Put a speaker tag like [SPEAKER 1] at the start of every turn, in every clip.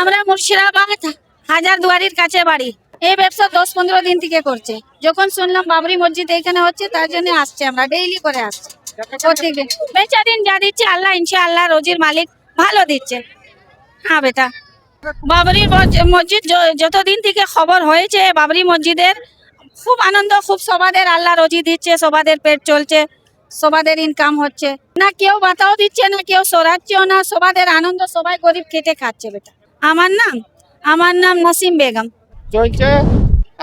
[SPEAKER 1] আমরা মুর্শিদাবাদ হাজার দুয়ারির কাছে বাড়ি। এই ব্যবসা দশ পনেরো দিন থেকে করছে। যখন শুনলাম বাবরি মসজিদ এখানে হচ্ছে, তার জন্য আসছে আমরা ডেইলি করে আসছি। প্রত্যেকদিন। বেচা দিন যা দিচ্ছে, আল্লাহ, ইনশাআল্লাহ, রোজির মালিক ভালো দিচ্ছে। হ্যাঁ বেটা। বাবরি মসজিদ যতদিন থেকে খবর হয়েছে, বাবরি মসজিদের খুব আনন্দ, খুব সবাদের আল্লাহ রোজি দিচ্ছে, সবাদের পেট চলছে, সবাদের ইনকাম হচ্ছে। না কেউ বাতাও দিচ্ছে না, কেউ সরাচ্ছেও না, সবাদের আনন্দ সবাই গরিব খেটে খাচ্ছে, বেটা। আমার নাম আমার নাম নসিম বেগম।
[SPEAKER 2] চলছে?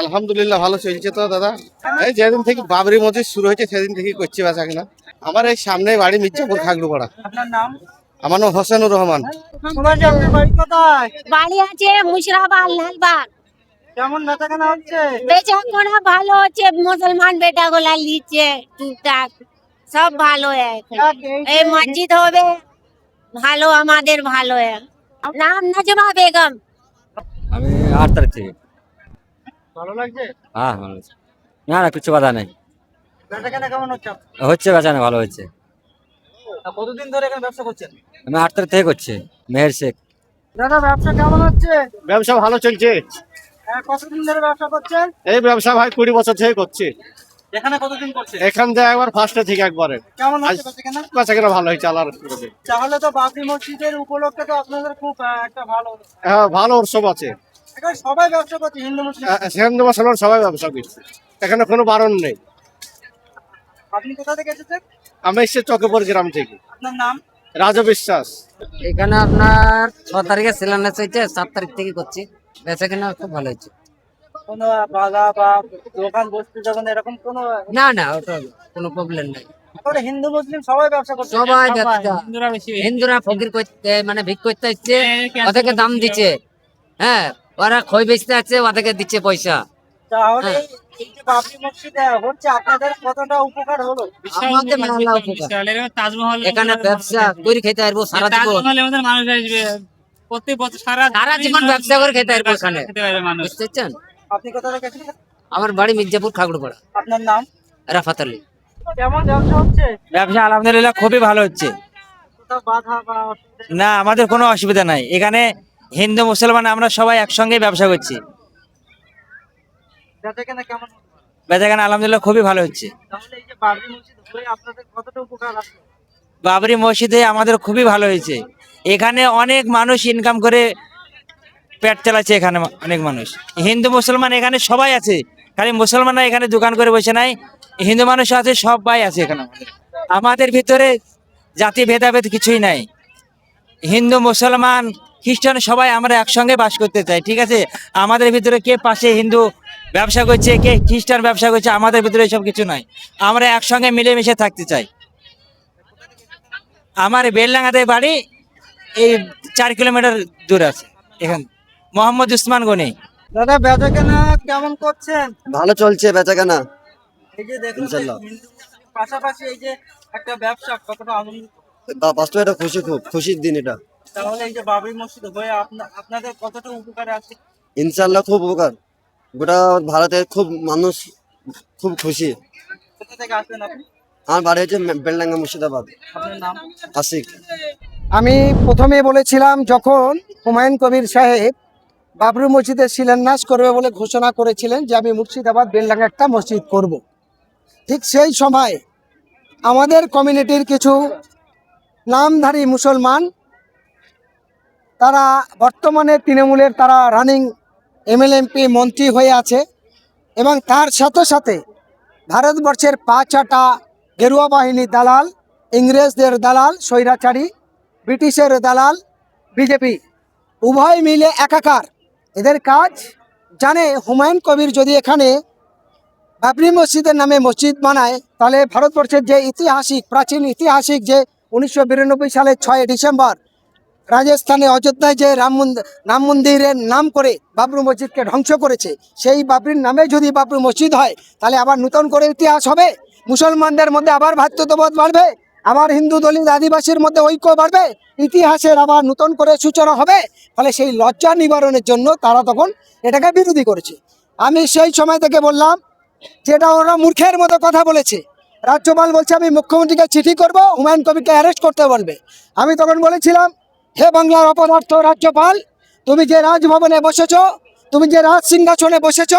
[SPEAKER 2] আলহামদুলিল্লাহ ভালো চলছে তো দাদা। এই যেদিন থেকে বাবরি মসজিদ শুরু হয়েছে সেদিন থেকে করছি বেচা কিনা। আমার এই সামনে বাড়ি মির্জাপুর খাগড়ু পাড়া
[SPEAKER 3] আপনার নাম?
[SPEAKER 2] আমার নাম হোসেনুর রহমান।
[SPEAKER 3] বাড়ি
[SPEAKER 1] আছে মুশরাবাদ লালবাগ।
[SPEAKER 3] কেমন বেচা হচ্ছে?
[SPEAKER 1] বেচাকেনা ভালো হচ্ছে মুসলমান বেটা গুলা লিচ্ছে টুকটাক। সব ভালো এই মসজিদ হবে ভালো আমাদের ভালো নাম নজমা বেগম।
[SPEAKER 4] আমি আট তারিখ থেকে।
[SPEAKER 3] ভালো লাগছে?
[SPEAKER 4] হ্যাঁ ভালো হচ্ছে না না কিছু কথা নেই।
[SPEAKER 3] কেমন হচ্ছে
[SPEAKER 4] হচ্ছে বেচানে ভালো হচ্ছে
[SPEAKER 3] কতদিন ধরে এখানে ব্যবসা করছেন?
[SPEAKER 4] আমি আট তারিখ থেকে করছি মেহের শেখ।
[SPEAKER 3] দাদা ব্যবসা কেমন হচ্ছে?
[SPEAKER 2] ব্যবসা ভালো চলছে।
[SPEAKER 3] হ্যাঁ, কতদিন ধরে ব্যবসা করছেন?
[SPEAKER 2] এই ব্যবসা ভাই কুড়ি বছর থেকে করছি।
[SPEAKER 3] এখানে কতদিন
[SPEAKER 2] এখান থেকে একবার ফার্স্টে থেকে একবারে।
[SPEAKER 3] কেমন হচ্ছে বেচা কেনা
[SPEAKER 2] ভালো হয়েছে আল্লাহর
[SPEAKER 3] তাহলে তো বাবরি মসজিদের উপলক্ষে তো আপনাদের খুব একটা ভালো
[SPEAKER 2] হ্যাঁ ভালো উৎসব আছে।
[SPEAKER 3] এখানে সবাই ব্যবসা করছে হিন্দু মুসলিম।
[SPEAKER 2] হিন্দু মুসলমান সবাই ব্যবসা করছে। এখানে কোনো বারণ নেই।
[SPEAKER 3] আপনি কোথা থেকে এসেছেন?
[SPEAKER 2] আমি এসেছি চকেপুর গ্রাম থেকে।
[SPEAKER 3] আপনার নাম?
[SPEAKER 2] রাজু বিশ্বাস।
[SPEAKER 5] এখানে আপনার ছ তারিখে শিলান্যাস হয়েছে সাত তারিখ থেকে করছি। বেচা কেনা খুব ভালো হচ্ছে
[SPEAKER 3] কোনো বাধা বা দোকান বসতে যখন এরকম কোনো
[SPEAKER 5] না না ওটা কোনো প্রবলেম নাই।
[SPEAKER 3] তাহলে হিন্দু মুসলিম সবাই ব্যবসা করছে।
[SPEAKER 5] সবাই ব্যবসা। হিন্দুরা ফকির করতে মানে ভিক করতে আসছে ওদেরকে দাম দিচ্ছে। হ্যাঁ ওরা খই বেচতে আছে ওদেরকে দিচ্ছে পয়সা।
[SPEAKER 3] তাহলে
[SPEAKER 5] হ্যাঁ।
[SPEAKER 3] এই- এই যে বাবরি মসজিদ হচ্ছে আপনাদের কতটা উপকার হলো?
[SPEAKER 5] আমাদের মেলা উপকার।
[SPEAKER 6] তাজমহল
[SPEAKER 5] এখানে ব্যবসা করে খেতে পারব সারা জীবন।
[SPEAKER 6] মানুষ আসবে। প্রত্যেক বছর সারা
[SPEAKER 5] সারা জীবন ব্যবসা করে খেতে পারব বুঝতে পারছেন?
[SPEAKER 3] আপনি কোথা থেকে এসেছেন?
[SPEAKER 5] আমার বাড়ি মির্জাপুর খাগড়পাড়া
[SPEAKER 3] আপনার নাম?
[SPEAKER 5] রাফাত আলী।
[SPEAKER 3] কেমন ব্যবসা হচ্ছে?
[SPEAKER 7] ব্যবসা আলহামদুলিল্লাহ খুবই ভালো হচ্ছে। না আমাদের কোনো অসুবিধা নাই। এখানে হিন্দু মুসলমান আমরা সবাই একসঙ্গে ব্যবসা করছি। বেচাকেনা আলহামদুলিল্লাহ খুবই ভালো হচ্ছে।
[SPEAKER 3] তাহলে এই যে বাবরি মসজিদ আপনাদের কতটা উপকার আসলো
[SPEAKER 7] বাবরি মসজিদে আমাদের খুবই ভালো হয়েছে। এখানে অনেক মানুষ ইনকাম করে পেট চালাচ্ছে এখানে অনেক মানুষ। হিন্দু, মুসলমান এখানে সবাই আছে। খালি মুসলমানরা এখানে দোকান করে বসে নাই। হিন্দু মানুষ আছে, সবাই আছে এখানে। আমাদের। ভিতরে জাতি ভেদাভেদ কিছুই নাই। হিন্দু, মুসলমান, খ্রিস্টান সবাই আমরা একসঙ্গে বাস করতে চাই, ঠিক আছে? আমাদের ভিতরে কে পাশে হিন্দু ব্যবসা করছে, কে খ্রিস্টান ব্যবসা করছে, আমাদের ভিতরে এসব কিছু নাই। আমরা একসঙ্গে মিলেমিশে থাকতে চাই। আমার বেলডাঙ্গাতে বাড়ি এই চার কিলোমিটার দূর আছে, এখান। মোহাম্মদ উসমান গনি।
[SPEAKER 3] দাদা বেচা কেনা কেমন করছেন?
[SPEAKER 8] ভালো চলছে বেচাকেনা।
[SPEAKER 3] এই যে দেখুন পাশাপাশি এই যে একটা ব্যবসা কতটা আনন্দ।
[SPEAKER 8] বাস্তবে এটা খুশি খুব খুশির দিন এটা।
[SPEAKER 3] তাহলে এই যে বাবরি মসজিদ হয়ে আপনাদের কতটা উপকারে আছে?
[SPEAKER 8] ইনশাল্লাহ খুব উপকার। গোটা ভারতের খুব মানুষ খুব খুশি।
[SPEAKER 3] কোথা থেকে আসবেন আপনি?
[SPEAKER 8] আমার বাড়ি হচ্ছে বেলডাঙ্গা মুর্শিদাবাদ।
[SPEAKER 3] আপনার নাম?
[SPEAKER 8] আশিক।
[SPEAKER 9] আমি প্রথমে বলেছিলাম যখন হুমায়ুন কবির সাহেব বাবরি মসজিদের শিলান্যাস করবে বলে ঘোষণা করেছিলেন যে আমি মুর্শিদাবাদ বেলডাঙ্গা একটা মসজিদ করব। ঠিক সেই সময় আমাদের কমিউনিটির কিছু নামধারী মুসলমান, তারা বর্তমানে তৃণমূলের তারা রানিং এমএলএমপি মন্ত্রী হয়ে আছে এবং তার সাথে সাথে ভারতবর্ষের পাঁচাটা গেরুয়া বাহিনী দালাল, ইংরেজদের দালাল, স্বৈরাচারী, ব্রিটিশের দালাল, বিজেপি, উভয় মিলে একাকার এদের কাজ জানে হুমায়ুন কবির যদি এখানে বাবরি মসজিদের নামে মসজিদ বানায়, তাহলে ভারতবর্ষের যে ঐতিহাসিক প্রাচীন ঐতিহাসিক যে উনিশশো সালের ছয় ডিসেম্বর, রাজস্থানে অযোধ্যায় যে রাম রাম মন্দিরের নাম করে বাবরি মসজিদকে ধ্বংস করেছে, সেই বাবরির নামে যদি বাবরি মসজিদ হয়, তাহলে আবার নতুন করে ইতিহাস হবে, মুসলমানদের মধ্যে আবার ভ্রাতৃত্ববোধ বাড়বে। আবার হিন্দু দলিত আদিবাসীর মধ্যে ঐক্য বাড়বে, ইতিহাসের আবার নতুন করে সূচনা হবে, ফলে সেই লজ্জা নিবারণের জন্য তারা তখন এটাকে বিরোধী করেছে। আমি সেই সময় থেকে বললাম, যেটা ওরা মূর্খের মতো কথা বলেছে, রাজ্যপাল বলছে, আমি মুখ্যমন্ত্রীকে চিঠি করব, হুমায়ুন কবিরকে অ্যারেস্ট করতে বলবে। আমি তখন বলেছিলাম, হে বাংলার অপদার্থ রাজ্যপাল, তুমি যে রাজভবনে বসেছ, তুমি যে রাজ সিংহাসনে বসেছ,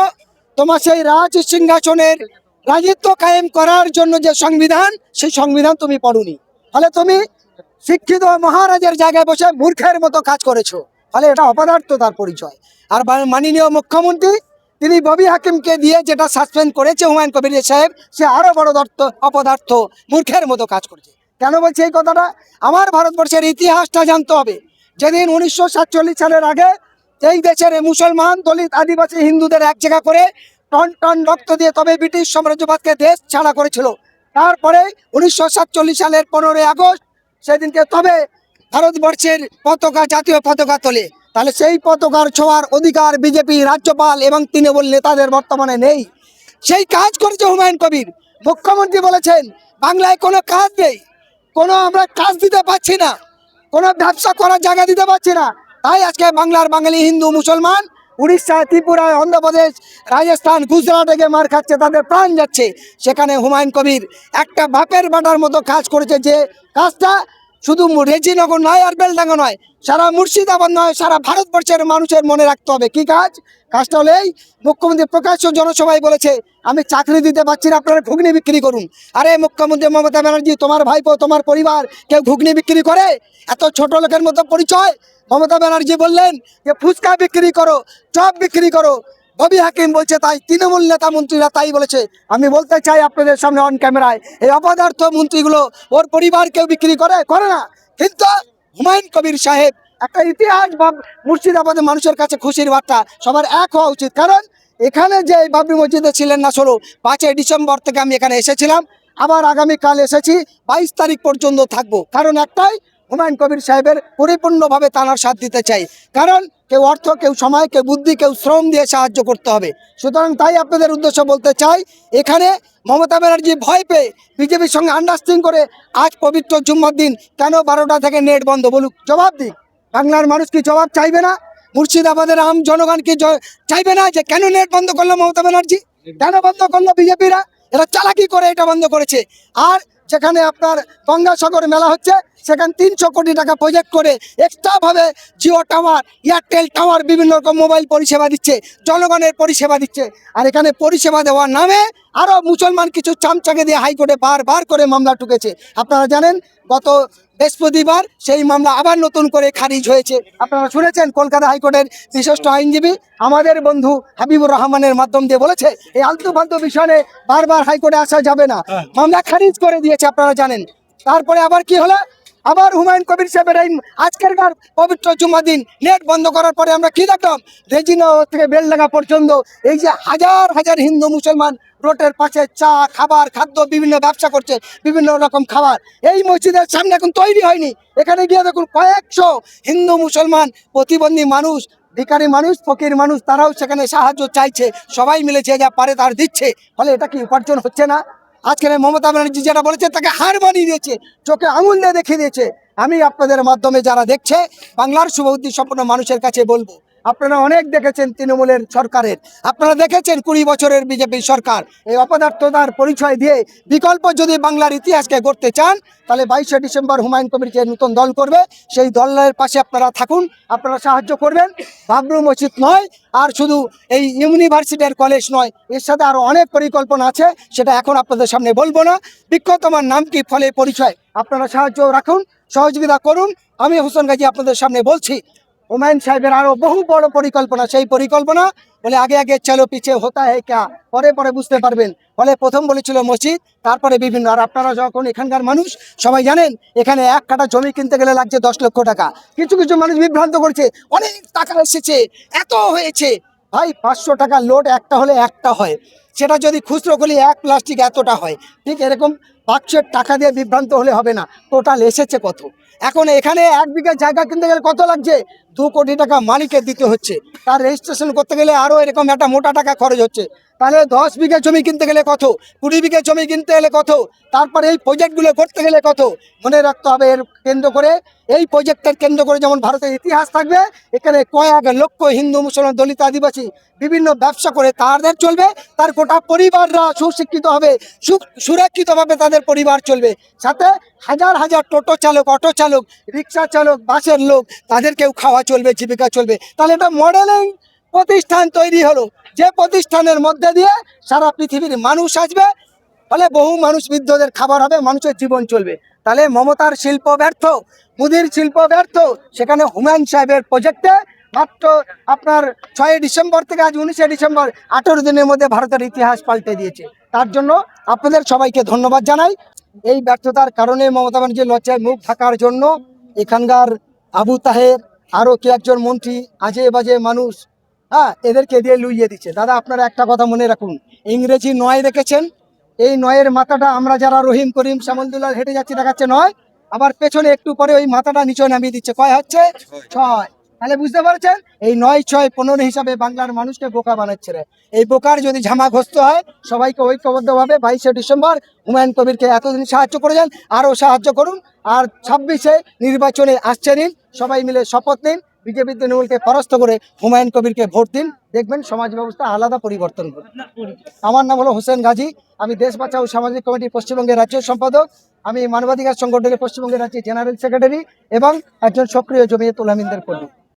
[SPEAKER 9] তোমার সেই রাজ সিংহাসনের রাজত্ব কায়েম করার জন্য যে সংবিধান, সেই সংবিধান তুমি পড়ুনি। ফলে তুমি শিক্ষিত মহারাজের জায়গায় বসে মূর্খের মতো কাজ করেছ। ফলে এটা অপদার্থ তার পরিচয়। আর মাননীয় মুখ্যমন্ত্রী, তিনি ববি হাকিমকে দিয়ে যেটা সাসপেন্ড করেছে হুমায়ুন কবির সাহেব, সে আরও বড় দর্থ অপদার্থ, মূর্খের মতো কাজ করেছে। কেন বলছি এই কথাটা? আমার ভারতবর্ষের ইতিহাসটা জানতে হবে। যেদিন উনিশশো সাতচল্লিশ সালের আগে এই দেশের মুসলমান, দলিত, আদিবাসী হিন্দুদের এক জায়গা করে টন টন রক্ত দিয়ে তবে ব্রিটিশ সাম্রাজ্যবাদকে দেশ ছাড়া করেছিল। তারপরে উনিশশো সাতচল্লিশ সালের পনেরোই আগস্ট সেদিনকে তবে ভারতবর্ষের পতাকা, জাতীয় পতাকা তোলে। তাহলে সেই পতাকার ছোঁয়ার অধিকার বিজেপি, রাজ্যপাল এবং তৃণমূল নেতাদের বর্তমানে নেই। সেই কাজ করেছে হুমায়ুন কবির। মুখ্যমন্ত্রী বলেছেন, বাংলায় কোনো কাজ নেই। কোনো আমরা কাজ দিতে পারছি না। কোনো ব্যবসা করার জায়গা দিতে পারছি না। তাই আজকে বাংলার বাঙালি হিন্দু, মুসলমান উড়িষ্যা, ত্রিপুরা, অন্ধ্রপ্রদেশ, রাজস্থান, গুজরাট থেকে মার খাচ্ছে, তাদের প্রাণ যাচ্ছে। সেখানে হুমায়ুন কবির একটা বাপের বাটার মতো কাজ করেছে যে কাজটা শুধু রেজিনগর নয় আর বেলডাঙ্গা নয়, সারা মুর্শিদাবাদ নয়, সারা ভারতবর্ষের মানুষের মনে রাখতে হবে। কি কাজ? কাজটা হলো মুখ্যমন্ত্রী প্রকাশ্য জনসভায় বলেছে, আমি চাকরি দিতে পারছি না, আপনারা ঘুগনি বিক্রি করুন। আরে মুখ্যমন্ত্রী মমতা ব্যানার্জি, তোমার ভাইপো, তোমার পরিবার, কেউ ঘুগনি বিক্রি করে? এত ছোট লোকের মতো পরিচয়? মমতা ব্যানার্জি বললেন যে, ফুচকা বিক্রি করো, চপ বিক্রি করো। ববি হাকিম বলছে, তাই তৃণমূল নেতা মন্ত্রীরা তাই বলেছে। আমি বলতে চাই আপনাদের সামনে অন ক্যামেরায় এই অপদার্থ মন্ত্রীগুলো ওর পরিবার কেউ বিক্রি করে? করে না। কিন্তু হুমায়ুন কবির সাহেব একটা ইতিহাস বা মুর্শিদাবাদের মানুষের কাছে খুশির বার্তা, সবার এক হওয়া উচিত। কারণ এখানে যে বাবরি মসজিদে ছিলেন না ষোলো পাঁচই ডিসেম্বর থেকে আমি এখানে এসেছিলাম, আবার আগামীকাল এসেছি, বাইশ তারিখ পর্যন্ত থাকব। কারণ একটাই, হুমায়ুন কবির সাহেবের পরিপূর্ণভাবে তানার সাথ দিতে চাই। কারণ কেউ অর্থ, কেউ সময়, কেউ বুদ্ধি, কেউ শ্রম দিয়ে সাহায্য করতে হবে। সুতরাং তাই আপনাদের উদ্দেশ্য বলতে চাই, এখানে মমতা ব্যানার্জি ভয় পেয়ে বিজেপির সঙ্গে আন্ডারস্ট্যান্ডিং করে আজ পবিত্র জুম্মার দিন কেন বারোটা থেকে নেট বন্ধ বলুক। জবাব দিক। বাংলার মানুষ কি জবাব চাইবে না? মুর্শিদাবাদের আম জনগণ কি চাইবে না যে কেন নেট বন্ধ করল মমতা ব্যানার্জি? কেন বন্ধ করল বিজেপিরা? এরা চালাকি করে এটা বন্ধ করেছে। আর যেখানে আপনার গঙ্গাসাগর মেলা হচ্ছে সেখানে তিনশো কোটি টাকা প্রজেক্ট করে এক্সট্রা ভাবে জিও টাওয়ার এয়ারটেল টাওয়ার বিভিন্ন রকম মোবাইল পরিষেবা দিচ্ছে জনগণের পরিষেবা দিচ্ছে। আর এখানে পরিষেবা দেওয়ার নামে আরও মুসলমান কিছু চামচাকে দিয়ে হাইকোর্টে বারবার করে মামলা ঠুকেছে। আপনারা জানেন গত বৃহস্পতিবার সেই মামলা আবার নতুন করে খারিজ হয়েছে। আপনারা শুনেছেন কলকাতা হাইকোর্টের বিশিষ্ট আইনজীবী আমাদের বন্ধু হাবিবুর রহমানের মাধ্যম দিয়ে বলেছে এই আলতু ফালতু বিষয়ে বারবার হাইকোর্টে আসা যাবে না। মামলা খারিজ করে দিয়েছে আপনারা জানেন। তারপরে আবার কি হলো? আবার হুমায়ুন কবির সাহেবের এই আজকের কার পবিত্র জুমা দিন। নেট বন্ধ করার পরে আমরা কি দেখলাম? রেজিনগর থেকে বেলডাঙ্গা পর্যন্ত এই যে হাজার হাজার হিন্দু মুসলমান রোডের পাশে চা, খাবার, খাদ্য, বিভিন্ন ব্যবসা করছে, বিভিন্ন রকম খাবার। এই মসজিদের সামনে এখন তৈরি হয়নি। এখানে গিয়ে দেখুন কয়েকশো হিন্দু মুসলমান প্রতিবন্ধী মানুষ, ভিখারি মানুষ, ফকির মানুষ, তারাও সেখানে সাহায্য চাইছে। সবাই মিলে যে যা পারে তার দিচ্ছে। ফলে এটা কি উপার্জন হচ্ছে না? আজকের মমতা ব্যানার্জি যেটা বলেছে, তাকে হার বানিয়ে দিয়েছে চোখে আঙুল দিয়ে দেখিয়ে দিয়েছে। আমি আপনাদের মাধ্যমে যারা দেখছে, বাংলার শুভবুদ্ধি সম্পন্ন মানুষের কাছে বলব আপনারা অনেক দেখেছেন তৃণমূলের সরকারের। আপনারা দেখেছেন কুড়ি বছরের বিজেপি সরকার। এই অপদার্থতার পরিচয় দিয়ে বিকল্প যদি বাংলার ইতিহাসকে গড়তে চান, তাহলে বাইশে ডিসেম্বর হুমায়ুন কবির যে নতুন দল করবে। সেই দলের পাশে আপনারা থাকুন, আপনারা সাহায্য করবেন। বাবরু মসজিদ নয়, আর শুধু এই ইউনিভার্সিটির কলেজ নয়, এর সাথে আরও অনেক পরিকল্পনা আছে, সেটা এখন আপনাদের সামনে বলব না। বিক্ষতমার নাম কি, ফলে পরিচয়। আপনারা সাহায্য রাখুন, সহযোগিতা করুন। আমি হোসেন গাজী আপনাদের সামনে বলছি হুমায়ুন সাহেবের আরও বহু বড় পরিকল্পনা সেই পরিকল্পনা বলে আগে আগে চলো পিছে হতা হে ক্যা পরে পরে বুঝতে পারবেন ফলে প্রথম বলেছিল মসজিদ তারপরে বিভিন্ন, আর আপনারা যখন এখানকার মানুষ, সবাই জানেন, এখানে এক কাটা জমি কিনতে গেলে লাগছে দশ লক্ষ টাকা। কিছু কিছু মানুষ বিভ্রান্ত করছে, অনেক টাকা এসেছে, এত হয়েছে। ভাই, পাঁচশো টাকা লোড একটা হলে একটা হয়। সেটা যদি খুচরো করলে এক প্লাস্টিক এতটা হয়। ঠিক এরকম বাক্সের টাকা দিয়ে বিভ্রান্ত হলে হবে না। টোটাল এসেছে কত? এখন এখানে এক বিঘা জায়গা কিনতে গেলে কত লাগছে? দু কোটি টাকা মালিকের দিতে হচ্ছে। তার রেজিস্ট্রেশন করতে গেলে আরও এরকম একটা মোটা টাকা খরচ হচ্ছে। তাহলে দশ বিঘা জমি কিনতে গেলে কত? কুড়ি বিঘা জমি কিনতে গেলে কত? তারপরে এই প্রজেক্টগুলো করতে গেলে কত? মনে রাখতে হবে এর কেন্দ্র করে। এই প্রজেক্টের কেন্দ্র করে যেমন ভারতের ইতিহাস থাকবে, এখানে কয়েক লক্ষ হিন্দু, মুসলমান, দলিত, আদিবাসী বিভিন্ন ব্যবসা করে তাদের চলবে। তার গোটা পরিবাররা সুশিক্ষিত হবে সুরক্ষিতভাবে তাদের পরিবার চলবে। সাথে হাজার হাজার টোটো চালক, অটো চালক, রিক্সা চালক, বাসের লোক তাদেরকেও খাওয়া চলবে, জীবিকা চলবে। তাহলে এটা মডেলিং প্রতিষ্ঠান তৈরি হলো। যে প্রতিষ্ঠানের মধ্যে দিয়ে সারা পৃথিবীর মানুষ আসবে, ফলে বহু মানুষ বৃদ্ধদের খাবার হবে, মানুষের জীবন চলবে। তাহলে মমতার শিল্প ব্যর্থ, মুদির শিল্প ব্যর্থ, সেখানে হুমায়ুন সাহেবের প্রজেক্টে মাত্র আপনার ছয় ডিসেম্বর থেকে আজ উনিশে ডিসেম্বর, আঠেরো দিনের মধ্যে ভারতের ইতিহাস পাল্টে দিয়েছে। তার জন্য আপনাদের সবাইকে ধন্যবাদ জানাই। এই ব্যর্থতার কারণে মমতা ব্যানার্জি লজ্জায় মুখ থাকার জন্য এখানকার আবু তাহের আরও কে একজন মন্ত্রী আজে বাজে মানুষ হ্যাঁ এদেরকে দিয়ে লুইয়ে দিচ্ছে। দাদা আপনারা একটা কথা মনে রাখুন। ইংরেজি নয় রেখেছেন এই নয়ের মাথাটা আমরা যারা রহিম করিম শ্যামলদুল্লাহ হেঁটে যাচ্ছি দেখাচ্ছে নয় আবার পেছনে একটু পরে ওই মাথাটা নিচে নামিয়ে দিচ্ছে। কয় হচ্ছে? ছয়। তাহলে বুঝতে পারছেন? এই নয় ছয় পনেরো হিসাবে বাংলার মানুষকে বোকা বানাচ্ছে রে। এই বোকার যদি ঝামা ঘস্ত হয় সবাইকে ঐক্যবদ্ধভাবে বাইশে ডিসেম্বর হুমায়ুন কবিরকে এতদিন সাহায্য করেছেন আরও সাহায্য করুন। আর ছাব্বিশে নির্বাচনে আসছে নিন সবাই মিলে শপথ নিন। বিজেপি তৃণমূলকে পরাস্ত করে হুমায়ুন কবিরকে ভোট দিন। দেখবেন সমাজ ব্যবস্থা আলাদা পরিবর্তন করবে আমার নাম হলো হোসেন গাজী। আমি দেশ বাঁচাও সামাজিক কমিটি পশ্চিমবঙ্গের রাজ্য সম্পাদক। আমি মানবাধিকার সংগঠনের পশ্চিমবঙ্গের রাজ্যের জেনারেল সেক্রেটারি এবং একজন সক্রিয় জমিয়ে তোলামিনদের কর্মী।